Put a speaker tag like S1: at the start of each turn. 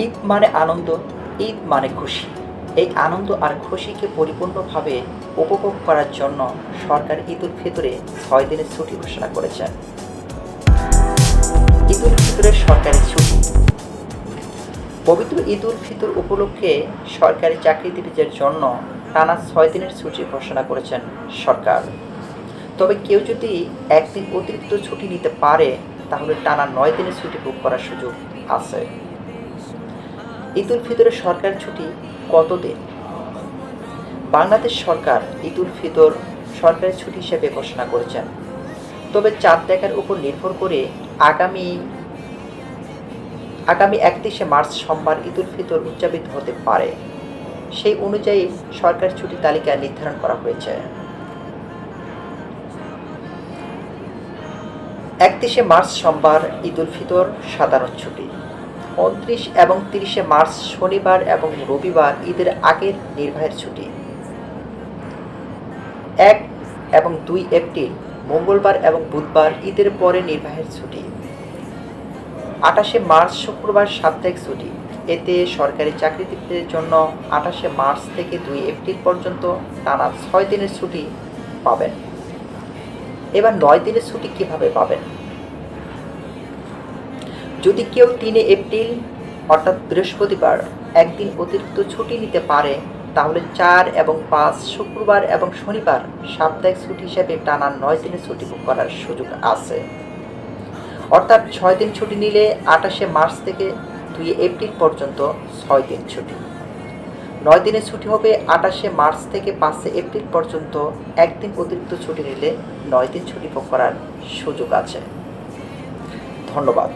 S1: ঈদ মানে আনন্দ, ঈদ মানে খুশি। এই আনন্দ আর খুশিকে পরিপূর্ণভাবে উপভোগ করার জন্য সরকার ঈদ উল ফিতরে ছয় দিনের ছুটি ঘোষণা করেছেন ঈদ উল ফিতরের সরকারি ছুটি। পবিত্র ঈদ উল ফিতর উপলক্ষে সরকারি চাকরিজীবীদের জন্য টানা ছয় দিনের ছুটি ঘোষণা করেছেন সরকার। তবে কেউ যদি একদিন অতিরিক্ত ছুটি নিতে পারে, তাহলে টানা নয় দিনের ছুটি বুক করার সুযোগ আছে। ঈদ উল ফিতরের সরকারি ছুটি কতদিন? বাংলাদেশ সরকার ঈদ উল ফিতর সরকারি ছুটি হিসেবে ঘোষণা করেছেন। তবে চাঁদ দেখার উপর নির্ভর করে আগামী আগামী একত্রিশে মার্চ সোমবার ঈদ উল ফিতর উদযাপিত হতে পারে। সেই অনুযায়ী সরকারি ছুটি তালিকা নির্ধারণ করা হয়েছে। একত্রিশে মার্চ সোমবার ঈদ উল ফিতর সাধারণ ছুটি। উনত্রিশ এবং তিরিশে মার্চ শনিবার এবং রবিবার ঈদের আগের নির্বাহের ছুটি। এক এবং দুই এপ্রিল, মঙ্গলবার এবং বুধবার ঈদের পরে নির্বাহের ছুটি। আঠাশে মার্চ শুক্রবার সাপ্তাহিক ছুটি। এতে সরকারি চাকরিজীবীদের জন্য আঠাশে মার্চ থেকে দুই এপ্রিল পর্যন্ত টানা ছয় দিনের ছুটি পাবেন। এবার নয় দিনের ছুটি কীভাবে পাবেন? যদি কেউ তিনে এপ্রিল, অর্থাৎ বৃহস্পতিবার, একদিন অতিরিক্ত ছুটি নিতে পারে, তাহলে চার এবং পাঁচ শুক্রবার এবং শনিবার সাপ্তাহিক ছুটি হিসেবে টানা নয় দিনের ছুটি বুক করার সুযোগ আছে। অর্থাৎ ছয় দিন ছুটি নিলে আঠাশে মার্চ থেকে দুই এপ্রিল পর্যন্ত ছয় দিন ছুটি। নয় দিনের ছুটি হবে আঠাশে মার্চ থেকে পাঁচে এপ্রিল পর্যন্ত, একদিন অতিরিক্ত ছুটি নিলে নয় দিন ছুটি ভোগ করার সুযোগ আছে। ধন্যবাদ।